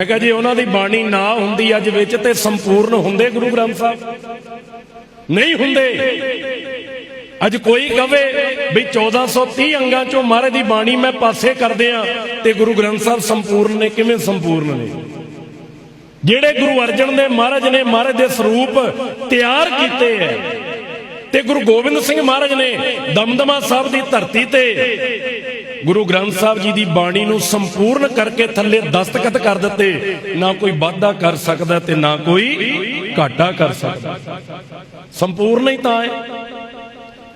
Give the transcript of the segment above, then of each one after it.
ਮੈਂ ਕਿਹਾ ਜੇ ਉਹਨਾਂ ਦੀ ਬਾਣੀ ਨਾ ਹੁੰਦੀ ਅੱਜ ਵਿੱਚ ਤੇ ਸੰਪੂਰਨ ਹੁੰਦੇ ਗੁਰੂ ਗ੍ਰੰਥ ਸਾਹਿਬ? ਨਹੀਂ ਹੁੰਦੇ। ਅੱਜ ਕੋਈ ਕਵੇ ਵੀ 1430 ਅੰਗਾਂ ਚੋਂ ਮਹਾਰਾਜ ਦੀ ਬਾਣੀ ਮੈਂ ਪਾਸੇ ਕਰਦੇ ਆ ਤੇ ਗੁਰੂ ਗ੍ਰੰਥ ਸਾਹਿਬ ਸੰਪੂਰਨ ਨੇ, ਕਿਵੇਂ ਸੰਪੂਰਨ ਨੇ? ਜਿਹੜੇ ਗੁਰੂ ਅਰਜਨ ਦੇ ਮਹਾਰਾਜ ਨੇ ਮਹਾਰਾਜ ਦੇ ਸਰੂਪ ਤਿਆਰ ਕੀਤੇ ਐ ਤੇ ਗੁਰੂ ਗੋਬਿੰਦ ਸਿੰਘ ਮਹਾਰਾਜ ਨੇ ਦਮਦਮਾ ਸਾਹਿਬ ਦੀ ਧਰਤੀ ਤੇ ਗੁਰੂ ਗ੍ਰੰਥ ਸਾਹਿਬ ਜੀ ਦੀ ਬਾਣੀ ਨੂੰ ਸੰਪੂਰਨ ਕਰਕੇ ਥੱਲੇ ਦਸਤਖਤ ਕਰ ਦਿੱਤੇ। ਨਾ ਕੋਈ ਵਾਧਾ ਕਰ ਸਕਦਾ ਤੇ ਨਾ ਕੋਈ ਘਾਟਾ ਕਰ ਸਕਦਾ। ਸੰਪੂਰਨ ਹੀ ਤਾਂ ਹੈ।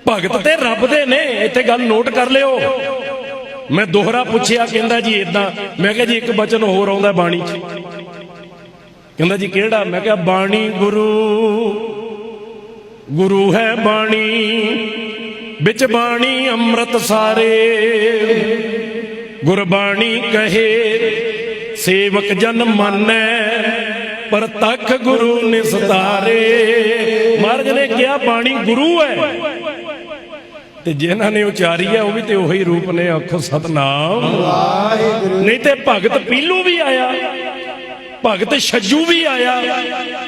ਭਗਤ ਤੇ ਰੱਬ ਦੇ ਨੇ, ਇੱਥੇ ਗੱਲ ਨੋਟ ਕਰ ਲਿਓ। ਮੈਂ ਦੋਹਰਾ ਪੁੱਛਿਆ, ਕਹਿੰਦਾ ਜੀ ਇਦਾਂ ਮੈਂ ਕਿਹਾ ਜੀ ਇੱਕ ਬਚਨ ਹੋਰ ਆਉਂਦਾ ਬਾਣੀ 'ਚ। ਕਹਿੰਦਾ ਜੀ ਕਿਹੜਾ? ਮੈਂ ਕਿਹਾ ਬਾਣੀ ਗੁਰੂ ਗੁਰੂ ਹੈ ਬਾਣੀ ਵਿੱਚ ਬਾਣੀ ਅੰਮ੍ਰਿਤ ਸਾਰੇ। ਗੁਰਬਾਣੀ ਕਹੇ ਸੇਵਕ ਜਨ ਮੰਨੈ ਪਰ ਤਖ ਗੁਰੂ ਨਿਸਤਾਰੇ। ਮਹਾਰਾਜ ਨੇ ਕਿਹਾ ਬਾਣੀ ਗੁਰੂ ਹੈ। ਤੇ ਜਿਨ੍ਹਾਂ ਨੇ ਉਚਾਰੀ ਹੈ ਉਹ ਵੀ ਤੇ ਉਹੀ ਰੂਪ ਨੇ ਆਖੋ ਸਤਨਾਮ। ਨਹੀਂ ਤੇ ਭਗਤ ਪੀਲੂ ਵੀ ਆਇਆ। ਭਗਤ ਛੱਜੂ ਵੀ ਆਇਆ,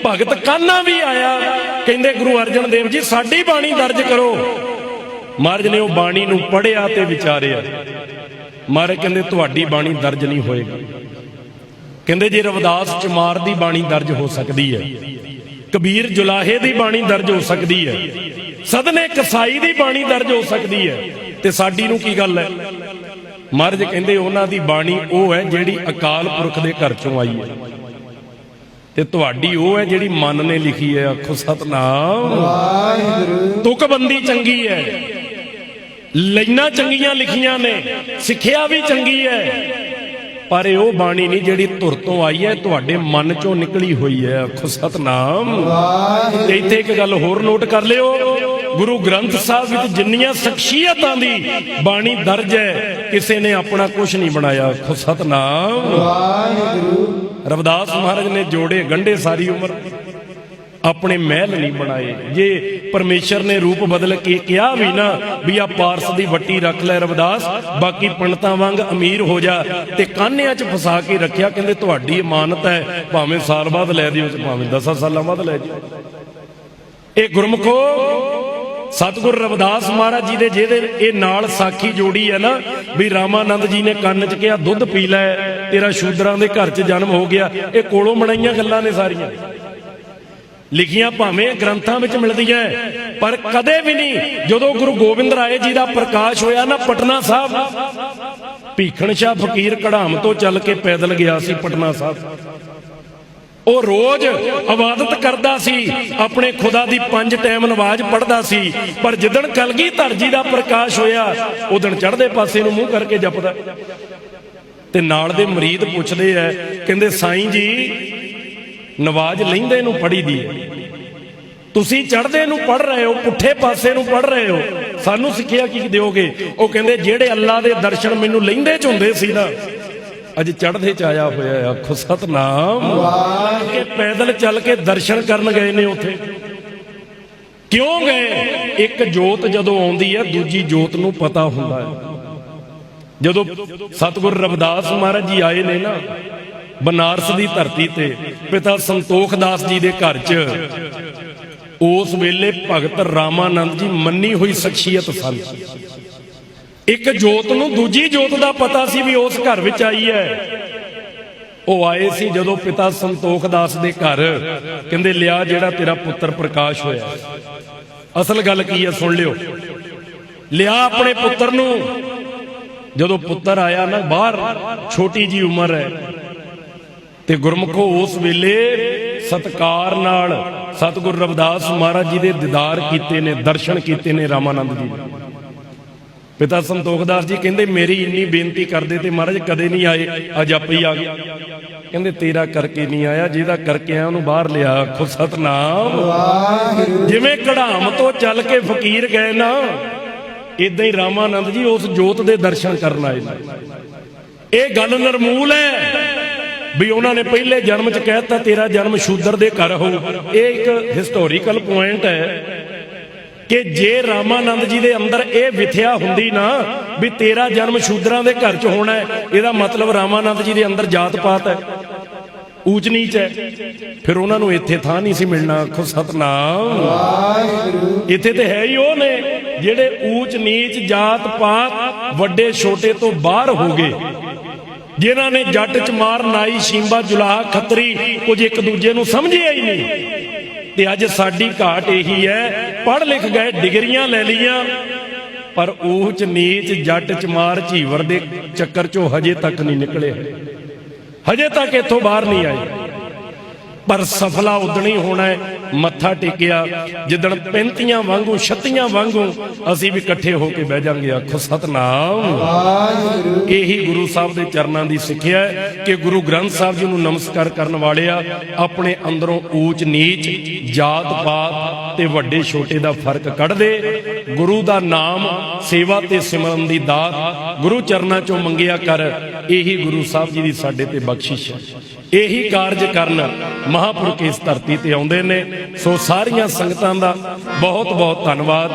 ਭਗਤ ਕਾਨਾ ਵੀ ਆਇਆ। ਕਹਿੰਦੇ ਗੁਰੂ ਅਰਜਨ ਦੇਵ ਜੀ, ਸਾਡੀ ਬਾਣੀ ਦਰਜ ਕਰੋ। ਮਹਾਰਾਜ ਨੇ ਉਹ ਬਾਣੀ ਨੂੰ ਪੜਿਆ ਤੇ ਵਿਚਾਰਿਆ। ਮਹਾਰਾਜ ਕਹਿੰਦੇ, ਤੁਹਾਡੀ ਬਾਣੀ ਦਰਜ ਨਹੀਂ ਹੋਏਗੀ। ਕਹਿੰਦੇ, ਜੇ ਰਵਿਦਾਸ ਚਮਾਰ ਦੀ ਬਾਣੀ ਦਰਜ ਹੋ ਸਕਦੀ ਹੈ, ਕਬੀਰ ਜੁਲਾਹੇ ਦੀ ਬਾਣੀ ਦਰਜ ਹੋ ਸਕਦੀ ਹੈ, ਸਦਨੇ ਕਸਾਈ ਦੀ ਬਾਣੀ ਦਰਜ ਹੋ ਸਕਦੀ ਹੈ, ਤੇ ਸਾਡੀ ਨੂੰ ਕੀ ਗੱਲ ਹੈ? ਮਹਾਰਾਜ ਕਹਿੰਦੇ, ਉਹਨਾਂ ਦੀ ਬਾਣੀ ਉਹ ਹੈ ਜਿਹੜੀ ਅਕਾਲ ਪੁਰਖ ਦੇ ਘਰ ਚੋਂ ਆਈ ਹੈ। ਤੇ ਤੁਹਾਡੀ ਉਹ ਹੈ ਜਿਹੜੀ ਮਨ ਨੇ ਲਿਖੀ ਹੈ, ਆਖੋ ਸਤਨਾਮ। ਵਾਹਿਗੁਰੂ ਤੁਕਬੰਦੀ ਚੰਗੀ ਹੈ। ਲਾਈਨਾਂ ਚੰਗੀਆਂ ਲਿਖੀਆਂ ਨੇ, ਸਿੱਖਿਆ ਵੀ ਚੰਗੀ ਹੈ। ਪਰ ਇਹ ਉਹ ਬਾਣੀ ਨਹੀਂ ਜਿਹੜੀ ਧੁਰ ਤੋਂ ਆਈ ਹੈ, ਤੁਹਾਡੇ ਮਨ ਚੋਂ ਨਿਕਲੀ ਹੋਈ ਹੈ, ਆਖੋ ਸਤਨਾਮ। ਵਾਹਿਗੁਰੂ ਤੇ ਇੱਥੇ ਇੱਕ ਗੱਲ ਹੋਰ ਨੋਟ ਕਰ ਲਿਓ। ਗੁਰੂ ਗ੍ਰੰਥ ਸਾਹਿਬ ਵਿੱਚ ਜਿੰਨੀਆਂ ਸ਼ਖਸੀਅਤਾਂ ਦੀ ਬਾਣੀ ਦਰਜ ਹੈ, ਕਿਸੇ ਨੇ ਆਪਣਾ ਕੁਝ ਨਹੀਂ ਬਣਾਇਆ, ਆਖੋ ਸਤਨਾਮ। ਵਾਹਿਗੁਰੂ ਰਵਿਦਾਸ ਮਹਾਰਾਜ ਨੇ ਜੋੜੇ ਗੰਢੇ ਸਾਰੀ ਉਮਰ। ਆਪਣੇ ਮਹਿਲ ਨਹੀਂ ਬਣਾਏ। ਜੇ ਪਰਮੇਸ਼ਰ ਨੇ ਰੂਪ ਬਦਲ ਕੇ ਕਿਹਾ ਵੀ ਨਾ ਵੀ ਆ ਪਾਰਸ ਦੀ ਵੱਟੀ ਰੱਖ ਲੈ ਰਵਿਦਾਸ, ਬਾਕੀ ਪੰਡਤਾਂ ਵਾਂਗ ਅਮੀਰ ਹੋ ਜਾ ਤੇ ਕਾਨਿਆਂ 'ਚ ਫਸਾ ਕੇ ਰੱਖਿਆ, ਕਹਿੰਦੇ ਤੁਹਾਡੀ ਇਮਾਨਤ ਹੈ, ਭਾਵੇਂ ਸਾਲ ਬਾਅਦ ਲੈ ਦਿਓ ਭਾਵੇਂ 10 ਸਾਲਾਂ ਬਾਅਦ ਲੈ ਜਿਓ ਇਹ ਗੁਰਮਖੋ ਸਤਿਗੁਰ ਰਵਿਦਾਸ ਮਹਾਰਾਜ ਜੀ ਦੇ ਜਿਹਦੇ ਇਹ ਨਾਲ ਸਾਖੀ ਜੋੜੀ ਹੈ ਨਾ, ਵੀ ਰਾਮਾਨੰਦ ਜੀ ਨੇ ਕੰਨ 'ਚ ਕਿਹਾ, ਦੁੱਧ ਪੀ ਲੈ, ਤੇਰਾ ਸ਼ੂਦਰਾਂ ਦੇ ਘਰ 'ਚ ਜਨਮ ਹੋ ਗਿਆ। ਇਹ ਕੋਲੋਂ ਬਣਾਈਆਂ ਗੱਲਾਂ ਨੇ ਸਾਰੀਆਂ। ਲਿਖੀਆਂ ਭਾਵੇਂ ਗ੍ਰੰਥਾਂ ਵਿੱਚ ਮਿਲਦੀਆਂ ਪਰ ਕਦੇ ਵੀ ਨਹੀਂ, ਜਦੋਂ ਗੁਰੂ ਗੋਬਿੰਦ ਰਾਏ ਜੀ ਦਾ ਪ੍ਰਕਾਸ਼ ਹੋਇਆ ਨਾ ਪਟਨਾ ਸਾਹਿਬ ਭੀਖਣ ਸ਼ਾਹ ਫਕੀਰ ਕੜਾਮ ਤੋਂ ਚੱਲ ਕੇ ਪੈਦਲ ਗਿਆ ਸੀ ਪਟਨਾ ਸਾਹਿਬ। ਉਹ ਰੋਜ਼ ਇਬਾਦਤ ਕਰਦਾ ਸੀ, ਆਪਣੇ ਖੁਦਾ ਦੀ ਪੰਜ ਟਾਈਮ ਨਵਾਜ਼ ਪੜ੍ਹਦਾ ਸੀ, ਪਰ ਜਿੱਦਣ ਕਲਗੀ ਧਰਜੀ ਦਾ ਪ੍ਰਕਾਸ਼ ਹੋਇਆ, ਉਦਣ ਚੜ੍ਹਦੇ ਪਾਸੇ ਨੂੰ ਮੂੰਹ ਕਰਕੇ ਜਪਦਾ। ਤੇ ਨਾਲ ਦੇ ਮਰੀਦ ਪੁੱਛਦੇ ਐ ਕਹਿੰਦੇ, ਸਾਈਂ ਜੀ, ਨਵਾਜ਼ ਲੈਂਦੇ ਨੂੰ ਪੜੀ ਦੀ ਤੁਸੀਂ ਚੜ੍ਹਦੇ ਨੂੰ ਪੜ ਰਹੇ ਹੋ, ਪੁੱਠੇ ਪਾਸੇ ਨੂੰ ਪੜ ਰਹੇ ਹੋ। ਸਾਨੂੰ ਸਿੱਖਿਆ ਕੀ ਦਿਓਗੇ? ਉਹ ਕਹਿੰਦੇ, ਜਿਹੜੇ ਅੱਲਾ ਦੇ ਦਰਸ਼ਨ ਮੈਨੂੰ ਲੈਂਦੇ ਚ ਹੁੰਦੇ ਸੀ ਨਾ ਅੱਜ ਚੜ੍ਹਦੇ ਚ ਆਇਆ ਹੋਇਆ ਆਖੋ, ਸਤਨਾਮ। ਕਿ ਪੈਦਲ ਚੱਲ ਕੇ ਦਰਸ਼ਨ ਕਰਨ ਗਏ ਨੇ ਉੱਥੇ। ਕਿਉਂ ਗਏ? ਇੱਕ ਜੋਤ ਜਦੋਂ ਆਉਂਦੀ ਹੈ ਦੂਜੀ ਜੋਤ ਨੂੰ ਪਤਾ ਹੁੰਦਾ ਹੈ ਜਦੋਂ ਸਤਿਗੁਰ ਰਵਿਦਾਸ ਮਹਾਰਾਜ ਜੀ ਆਏ ਨੇ ਨਾ, ਬਨਾਰਸ ਦੀ ਧਰਤੀ ਤੇ, ਪਿਤਾ ਸੰਤੋਖ ਦਾਸ ਜੀ ਦੇ ਘਰ 'ਚ, ਉਸ ਵੇਲੇ ਭਗਤ ਰਾਮਾਨੰਦ ਜੀ ਮੰਨੀ ਹੋਈ ਸ਼ਖਸੀਅਤ ਸਨ। ਇੱਕ ਜੋਤ ਨੂੰ ਦੂਜੀ ਜੋਤ ਦਾ ਪਤਾ ਸੀ ਵੀ ਉਸ ਘਰ ਵਿੱਚ ਆਈ ਹੈ। ਉਹ ਆਏ ਸੀ ਜਦੋਂ ਪਿਤਾ ਸੰਤੋਖ ਦਾਸ ਦੇ ਘਰ। ਕਹਿੰਦੇ, ਲਿਆ ਜਿਹੜਾ ਤੇਰਾ ਪੁੱਤਰ ਪ੍ਰਕਾਸ਼ ਹੋਇਆ। ਅਸਲ ਗੱਲ ਕੀ ਹੈ, ਸੁਣ ਲਿਓ। ਲਿਆ ਆਪਣੇ ਪੁੱਤਰ ਨੂੰ। ਜਦੋਂ ਪੁੱਤਰ ਆਇਆ ਨਾ, ਬਾਹਰ ਛੋਟੀ ਜੀ ਉਮਰ ਹੈ। ਤੇ ਗੁਰਮਖੋ ਉਸ ਵੇਲੇ ਸਤਕਾਰ ਨਾਲ ਸਤਿਗੁਰ ਰਵਿਦਾਸ ਮਹਾਰਾਜ ਜੀ ਦੇ ਦੀਦਾਰ ਕੀਤੇ ਨੇ, ਦਰਸ਼ਨ ਕੀਤੇ ਨੇ ਰਾਮਾਨੰਦ ਜੀ ਦੇ। ਪਿਤਾ ਸੰਤੋਖ ਦਾਸ ਜੀ ਕਹਿੰਦੇ ਮੇਰੀ ਇੰਨੀ ਬੇਨਤੀ ਕਰਦੇ ਤੇ ਮਹਾਰਾਜ ਕਦੇ ਨਹੀਂ ਆਏ ਅੱਜ ਆਪੇ ਹੀ ਆ ਗਏ। ਕਹਿੰਦੇ ਤੇਰਾ ਕਰਕੇ ਨਹੀਂ ਆਇਆ ਜਿਹਦਾ ਕਰਕੇ ਆਇਆ ਉਹਨੂੰ ਬਾਹਰ ਲਿਆ ਆਖੋ ਸਤਨਾਮ। ਵਾਹਿਗੁਰੂ। ਜਿਵੇਂ ਕਢਾਮ ਤੋਂ ਚੱਲ ਕੇ ਫਕੀਰ ਗਏ ਨਾ ਇਦਾਂ ਹੀ ਰਾਮਾਨੰਦ ਜੀ ਉਸ ਜੋਤ ਦੇ ਦਰਸ਼ਨ ਕਰਨ ਆਏ ਨੇ। ਇਹ ਗੱਲ ਨਰਮੂਲ ਹੈ ਵੀ ਉਹਨਾਂ ਨੇ ਪਹਿਲੇ ਜਨਮ ਚ ਕਹਿਤਾ ਤੇਰਾ ਜਨਮ ਸ਼ੂਦਰ ਦੇ ਘਰ ਹੋਊ ਇਹ ਇੱਕ ਹਿਸਟੋਰੀਕਲ ਪੁਆਇੰਟ ਹੈ। ਕਿ ਜੇ ਰਾਮਾਨੰਦ ਜੀ ਦੇ ਅੰਦਰ ਇਹ ਵਿਥਿਆ ਹੁੰਦੀ ਨਾ ਵੀ ਤੇਰਾ ਜਨਮ ਸ਼ੂਦਰਾਂ ਦੇ ਘਰ ਚ ਹੋਣਾ ਹੈ ਇਹਦਾ ਮਤਲਬ ਰਾਮਾਨੰਦ ਜੀ ਦੇ ਅੰਦਰ ਜਾਤ ਪਾਤ ਹੈ। ਊਚ ਨੀਚ ਹੈ। ਫਿਰ ਉਹਨਾਂ ਨੂੰ ਇੱਥੇ ਥਾਂ ਨਹੀਂ ਸੀ ਮਿਲਣਾ। ਆਖੋ ਸਤਨਾਮ। ਵਾਹਿਗੁਰੂ। ਇੱਥੇ ਤੇ ਹੈ ਹੀ ਉਹ ਨੇ ਜਿਹੜੇ ਊਚ ਨੀਚ ਜਾਤ ਪਾਤ ਵੱਡੇ ਛੋਟੇ ਤੋਂ ਬਾਹਰ ਹੋ ਗਏ। ਜਿਨ੍ਹਾਂ ਨੇ ਜੱਟ ਚ ਮਾਰ ਨਾਈ ਸ਼ੀਂਬਾ ਜੁਲਾਹਾ ਖੱਤਰੀ ਕੁਝ ਇੱਕ ਦੂਜੇ ਨੂੰ ਸਮਝਿਆ ਹੀ ਨਹੀਂ। ਤੇ ਅੱਜ ਸਾਡੀ ਘਾਟ ਇਹੀ ਹੈ। ਪੜ੍ਹ ਲਿਖ ਗਏ, ਡਿਗਰੀਆਂ ਲੈ ਲੀਆਂ ਪਰ ਊਚ ਨੀਚ ਜੱਟ ਚਮਾਰ ਝੀਵਰ ਦੇ ਚੱਕਰ ਚੋਂ ਹਜੇ ਤੱਕ ਨਹੀਂ ਨਿਕਲੇ। ਹਜੇ ਤੱਕ ਇੱਥੋਂ ਬਾਹਰ ਨਹੀਂ ਆਏ। ਪਰ ਸਫਲਾ ਉਦਣ ਹੋਣਾ ਹੈ ਮੱਥਾ ਟੇਕਿਆ। ਜਿੱਦਣ ਪੈਂਤੀਆਂ ਵਾਂਗੂ ਛੱਤੀਆਂ ਵਾਂਗੂ ਅਸੀਂ ਵੀ ਇਕੱਠੇ ਹੋ ਕੇ ਬਹਿ ਜਾਾਂਗੇ। ਆਖੋ ਸਤਨਾਮ। ਵਾਹਿਗੁਰੂ। ਇਹੀ ਗੁਰੂ ਸਾਹਿਬ ਦੇ ਚਰਨਾਂ ਦੀ ਸਿੱਖਿਆ ਹੈ ਕਿ ਗੁਰੂ ਗ੍ਰੰਥ ਸਾਹਿਬ ਜੀ ਨੂੰ ਨਮਸਕਾਰ ਕਰਨ ਵਾਲਿਆ ਆਪਣੇ ਅੰਦਰੋਂ ਊਚ ਨੀਚ ਜਾਤ ਪਾਤ ਤੇ ਵੱਡੇ ਛੋਟੇ ਦਾ ਫ਼ਰਕ ਕੱਢ ਦੇ। ਗੁਰੂ ਦਾ ਨਾਮ ਸੇਵਾ ਤੇ ਸਿਮਰਨ ਦੀ ਦਾਤ ਗੁਰੂ ਚਰਨਾਂ ਚੋਂ ਮੰਗਿਆ ਕਰ। ਇਹੀ ਗੁਰੂ ਸਾਹਿਬ ਜੀ ਦੀ ਸਾਡੇ ਤੇ ਬਖਸ਼ਿਸ਼ ਹੈ। ਇਹੀ ਕਾਰਜ ਕਰਨ ਮਹਾਪੁਰਖ ਇਸ ਧਰਤੀ ਤੇ ਆਉਂਦੇ ਨੇ। ਸੋ ਸਾਰੀਆਂ ਸੰਗਤਾਂ ਦਾ ਬਹੁਤ ਬਹੁਤ ਧੰਨਵਾਦ।